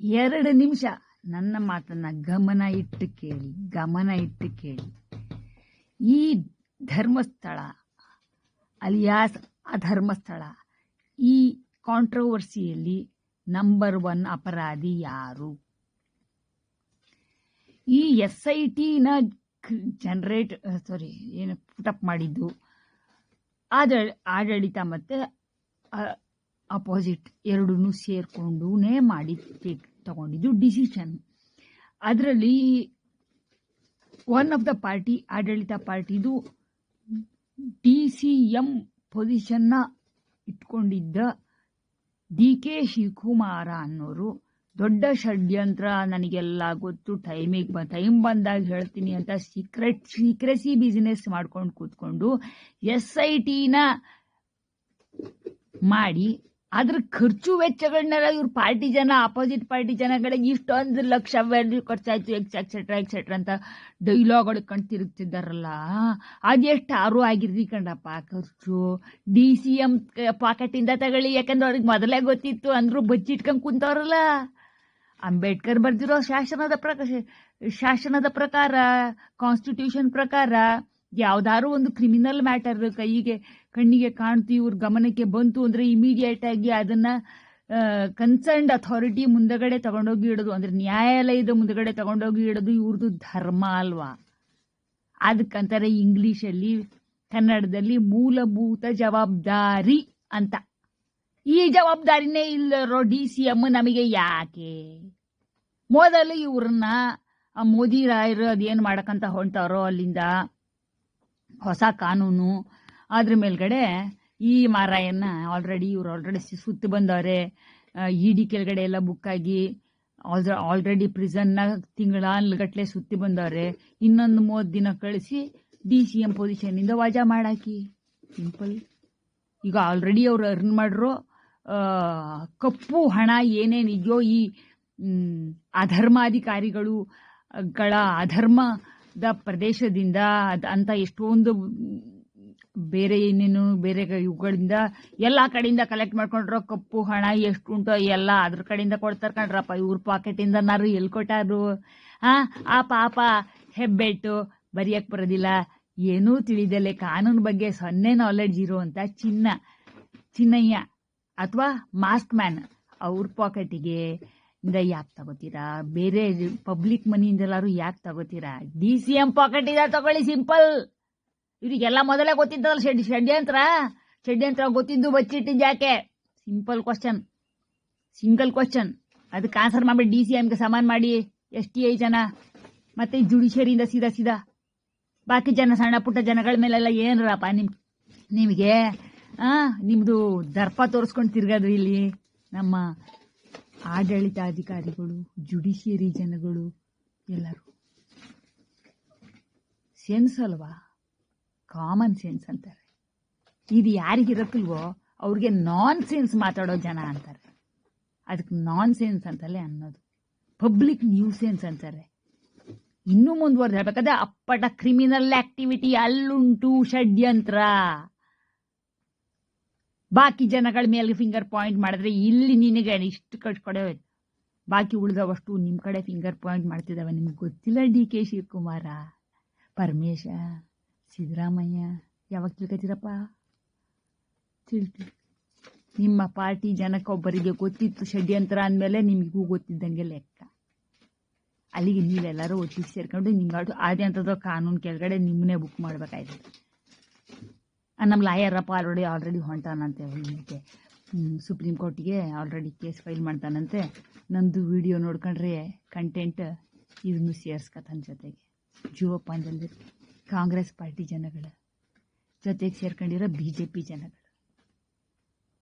ಎರಡು ನಿಮಿಷ. ನನ್ನ ಮಾತನ್ನ ಗಮನ ಇಟ್ಟು ಕೇಳಿ, ಗಮನ ಇಟ್ಟು ಕೇಳಿ. ಈ ಧರ್ಮಸ್ಥಳ, ಅಲಿಯಾಸ್ ಅಧರ್ಮಸ್ಥಳ, ಈ ಕಾಂಟ್ರವರ್ಸಿಯಲ್ಲಿ ನಂಬರ್ ಒನ್ ಅಪರಾಧಿ ಯಾರು? ಈ ಎಸ್ ಐ ಟಿನ ಜನರೇಟ್ ಸಾರಿ ಏನು ಪುಟಪ್ ಮಾಡಿದ್ದು ಆಡಳಿತ ಮತ್ತು ಅಪೋಸಿಟ್ ಎರಡೂ ಸೇರಿಕೊಂಡು ಮಾಡಿ ತಗೊಂಡಿದ್ದು ಡಿಸಿಷನ್ ಅದರಲ್ಲಿ ಒನ್ ಆಫ್ ದ ಪಾರ್ಟಿ ಆಡಳಿತ ಪಾರ್ಟಿದು ಡಿ ಸಿ ಎಂ ಪೊಸಿಷನ್ನ ಇಟ್ಕೊಂಡಿದ್ದ ಡಿ ಕೆ ಶಿವಕುಮಾರ ಅನ್ನೋರು, ದೊಡ್ಡ ಷಡ್ಯಂತ್ರ ನನಗೆಲ್ಲ ಗೊತ್ತು ಟೈಮಿಗೆ ಬ ಟೈಮ್ ಬಂದಾಗ ಹೇಳ್ತೀನಿ ಅಂತ ಸೀಕ್ರೆಟ್ ಸೀಕ್ರೆಸಿ ಬಿಸ್ನೆಸ್ ಮಾಡ್ಕೊಂಡು ಕೂತ್ಕೊಂಡು ಎಸ್ ಐ ಟಿನ ಮಾಡಿ ಅದ್ರ ಖರ್ಚು ವೆಚ್ಚಗಳನ್ನೆಲ್ಲ ಇವ್ರ ಪಾರ್ಟಿ ಜನ ಅಪೋಸಿಟ್ ಪಾರ್ಟಿ ಜನಗಳಿಗೆ ಇಷ್ಟೊಂದು ಲಕ್ಷ ವ್ಯಾಲ್ಯೂ ಖರ್ಚಾಯ್ತು ಎಕ್ಸ್ ಎಕ್ಸೆಟ್ರಾ ಎಕ್ಸೆಟ್ರಾ ಅಂತ ಡೈಲಾಗ್ ಕಂಡು ತಿರುಗ್ತಿದ್ದಾರಲ್ಲ ಅದೆಷ್ಟು ಆರು ಆಗಿರ್ರಿ ಕಂಡಪ್ಪ ಖರ್ಚು. ಡಿ ಸಿ ಎಂ ಪಾಕೆಟಿಂದ ತಗೊಳ್ಳಿ, ಯಾಕಂದ್ರೆ ಅವ್ರಿಗೆ ಮೊದಲೇ ಗೊತ್ತಿತ್ತು, ಅಂದ್ರು ಬಚ್ಚಿಟ್ಕೊಂಡು ಕುಂತವ್ರಲ್ಲ. ಅಂಬೇಡ್ಕರ್ ಬರ್ದಿರೋ ಶಾಸನದ ಪ್ರಕಾರ ಶಾಸನದ ಪ್ರಕಾರ ಕಾನ್ಸ್ಟಿಟ್ಯೂಷನ್ ಪ್ರಕಾರ ಯಾವ್ದಾದ್ರು ಒಂದು ಕ್ರಿಮಿನಲ್ ಮ್ಯಾಟರ್ ಕೈಗೆ, ಕಣ್ಣಿಗೆ ಕಾಣ್ತು ಇವ್ರ ಗಮನಕ್ಕೆ ಬಂತು ಅಂದ್ರೆ ಇಮಿಡಿಯೇಟ್ ಆಗಿ ಅದನ್ನ ಕನ್ಸರ್ನ್ಡ್ ಅಥಾರಿಟಿ ಮುಂದಗಡೆ ತಗೊಂಡೋಗಿ ಇಡೋದು. ಅಂದ್ರೆ ನ್ಯಾಯಾಲಯದ ಮುಂದಗಡೆ ತಗೊಂಡೋಗಿ ಇಡೋದು ಇವ್ರದ್ದು ಧರ್ಮ ಅಲ್ವಾ? ಅದಕ್ಕಂತಾರೆ ಇಂಗ್ಲಿಷಲ್ಲಿ, ಕನ್ನಡದಲ್ಲಿ ಮೂಲಭೂತ ಜವಾಬ್ದಾರಿ ಅಂತ. ಈ ಜವಾಬ್ದಾರಿನೇ ಇಲ್ಲರೋ ಡಿ ಸಿ ಎಂ ನಮಗೆ ಯಾಕೆ? ಮೊದಲು ಇವ್ರನ್ನ ಮೋದಿ ರಾಯರು ಅದೇನು ಮಾಡಕ್ಕಂತ ಹೊಂಟಾರೋ ಅಲ್ಲಿಂದ ಹೊಸ ಕಾನೂನು. ಅದ್ರ ಮೇಲ್ಗಡೆ ಈ ಮಾರಾಯನ್ನ ಆಲ್ರೆಡಿ ಇವ್ರು ಆಲ್ರೆಡಿ ಸುತ್ತಿ ಬಂದವ್ರೆ. ಇ ಡಿ ಕೆಳಗಡೆ ಎಲ್ಲ ಬುಕ್ ಆಗಿ ಆಲ್ರೆಡಿ ಪ್ರಿಸನ್ನ ತಿಂಗಳಗಟ್ಲೆ ಸುತ್ತಿ ಬಂದವ್ರೆ. ಇನ್ನೊಂದು ಮೂವತ್ತು ದಿನ ಕಳಿಸಿ ಡಿ ಸಿ ಎಂ ಪೊಸಿಷನ್ನಿಂದ ವಜಾ ಮಾಡಾಕಿ. ಸಿಂಪಲ್ ಈಗ ಆಲ್ರೆಡಿ ಅವ್ರು ಅರ್ನ್ ಮಾಡಿರೋ ಕಪ್ಪು ಹಣ ಏನೇನಿದೆಯೋ ಈ ಅಧರ್ಮಾಧಿಕಾರಿಗಳು ಗಳ ಅಧರ್ಮದ ಪ್ರದೇಶದಿಂದ ಅಂತ ಎಷ್ಟೊಂದು ಬೇರೆ ಏನೇನು ಬೇರೆ ಇವುಗಳಿಂದ ಎಲ್ಲ ಕಡೆಯಿಂದ ಕಲೆಕ್ಟ್ ಮಾಡ್ಕೊಂಡ್ರೋ ಕಪ್ಪು ಹಣ ಎಷ್ಟು ಉಂಟೋ ಎಲ್ಲ ಅದ್ರ ಕಡೆಯಿಂದ ಕೊಡ್ತಾರೆ ಕಣ್ರಪ್ಪ. ಇವ್ರ ಪಾಕೆಟಿಂದ ನಾರು ಎಲ್ಲಿ ಕೊಟ್ಟಾರು? ಆ ಆ ಪಾಪ ಹೆಬ್ಬೆಟ್ಟು ಬರೆಯಕ್ಕೆ ಬರೋದಿಲ್ಲ. ಏನೂ ತಿಳಿದಲೆ ಕಾನೂನು ಬಗ್ಗೆ ಸೊನ್ನೆ ನಾಲೆಡ್ಜ್ ಇರುವಂತ ಚಿನ್ನ, ಚಿನ್ನಯ್ಯ ಅಥವಾ ಮಾಸ್ಕ್ ಮ್ಯಾನ್ ಅವ್ರ ಪಾಕೆಟಿಗೆ ಇಂದ ಯಾಕೆ ತಗೋತೀರಾ? ಬೇರೆ ಪಬ್ಲಿಕ್ ಮನಿಯಿಂದೆಲ್ಲರೂ ಯಾಕೆ ತಗೋತೀರಾ? ಡಿ ಸಿ ಎಂ ಪಾಕೆಟ್ ಇದೆ, ತಗೊಳ್ಳಿ ಸಿಂಪಲ್ ಇವರಿಗೆಲ್ಲ ಮೊದಲೇ ಗೊತ್ತಿದ್ದಲ್ಲ ಷಡ್, ಷಡ್ಯಂತ್ರ. ಷಡ್ಯಂತ್ರ ಗೊತ್ತಿದ್ದು ಬಚ್ಚಿಟ್ಟಿದ್ದು ಯಾಕೆ? ಸಿಂಪಲ್ ಕ್ವಶನ್ ಸಿಂಗಲ್ ಕ್ವಶನ್ ಅದಕ್ಕೆ ಆನ್ಸರ್ ಮಾಡಿ ಡಿ ಸಿ ಎಮ್ಗೆ ಸಮಾನ ಮಾಡಿ. ಎಸ್ ಟಿ ಐ ಜನ, ಮತ್ತೆ ಜುಡಿಷಿಯರಿಯಿಂದ ಸೀದಾ ಸೀದಾ. ಬಾಕಿ ಜನ, ಸಣ್ಣ ಪುಟ್ಟ ಜನಗಳ ಮೇಲೆಲ್ಲ ಏನರಪ್ಪ ನಿಮ್, ನಿಮಗೆ ನಿಮ್ಮದು ದರ್ಪ ತೋರಿಸ್ಕೊಂಡು ತಿರ್ಗೋದು ಇಲ್ಲಿ ನಮ್ಮ ಆಡಳಿತಾಧಿಕಾರಿಗಳು, ಜುಡಿಷಿಯರಿ ಜನಗಳು, ಎಲ್ಲರೂ. ಸೆನ್ಸ್ ಅಲ್ವಾ? ಕಾಮನ್ ಸೆನ್ಸ್ ಅಂತಾರೆ. ಇದು ಯಾರಿಗಿರತ್ತಲ್ವೋ ಅವ್ರಿಗೆ ನಾನ್ ಸೆನ್ಸ್ ಮಾತಾಡೋ ಜನ ಅಂತಾರೆ. ಅದಕ್ಕೆ ನಾನ್ ಸೆನ್ಸ್ ಅಂತಲೇ ಅನ್ನೋದು. ಪಬ್ಲಿಕ್ ನ್ಯೂಸೆನ್ಸ್ ಅಂತಾರೆ. ಇನ್ನೂ ಮುಂದುವರೆದು ಹೇಳ್ಬೇಕಾದ್ರೆ ಅಪ್ಪಟ ಕ್ರಿಮಿನಲ್ ಆಕ್ಟಿವಿಟಿ ಅಲ್ಲುಂಟು ಷಡ್ಯಂತ್ರ. ಬಾಕಿ ಜನಗಳ ಮೇಲೆ ಫಿಂಗರ್ ಪಾಯಿಂಟ್ ಮಾಡಿದ್ರೆ ಇಲ್ಲಿ ನಿನಗೆ ಇಷ್ಟು ಕಟ್ಕೊಡೆ ಬಾಕಿ ಉಳಿದವಷ್ಟು ನಿಮ್ಮ ಕಡೆ ಫಿಂಗರ್ ಪಾಯಿಂಟ್ ಮಾಡ್ತಿದ್ದಾವೆ ನಿಮ್ಗೆ ಗೊತ್ತಿಲ್ಲ ಡಿ ಕೆ ಶಿವಕುಮಾರ, ಪರಮೇಶ, ಸಿದ್ದರಾಮಯ್ಯ, ಯಾವಾಗ ತಿಳ್ಕೊತೀರಪ್ಪ? ತಿಳ್ತಿ ನಿಮ್ಮ ಪಾರ್ಟಿ ಜನಕ್ಕೊಬ್ಬರಿಗೆ ಗೊತ್ತಿತ್ತು. ಷಡ್ಯಂತ್ರ ಅಂದಮೇಲೆ ನಿಮಗೂ ಗೊತ್ತಿದ್ದಂಗೆ ಲೆಕ್ಕ. ಅಲ್ಲಿಗೆ ನೀವೆಲ್ಲರೂ ಒಟ್ಟಿಗೆ ಸೇರ್ಕೊಂಡು ನಿಮ್ಗಾಡು ಆದ್ಯಂತದ ಕಾನೂನು ಕೆಳಗಡೆ ನಿಮ್ಮನ್ನೇ ಬುಕ್ ಮಾಡಬೇಕಾಯ್ತು. ನಮ್ಮ ಲಾಯರಪ್ಪ ಆಲ್ರೆಡಿ ಆಲ್ರೆಡಿ ಹೊಂಟಾನಂತೆ ಇದಕ್ಕೆ ಸುಪ್ರೀಂ ಕೋರ್ಟಿಗೆ ಆಲ್ರೆಡಿ ಕೇಸ್ ಫೈಲ್ ಮಾಡ್ತಾನಂತೆ. ನಂದು ವಿಡಿಯೋ ನೋಡ್ಕೊಂಡ್ರೆ ಕಂಟೆಂಟ್ ಇದನ್ನು ಸೇರ್ಸ್ಕತನ ಜೊತೆಗೆ. ಜೋಪಾನದಲ್ಲಿ ಕಾಂಗ್ರೆಸ್ ಪಾರ್ಟಿ ಜನಗಳ. ಜೊತೆಗೆ ಸೇರ್ಕೊಂಡಿರೋ ಬಿ ಜೆ ಪಿ ಜನಗಳು.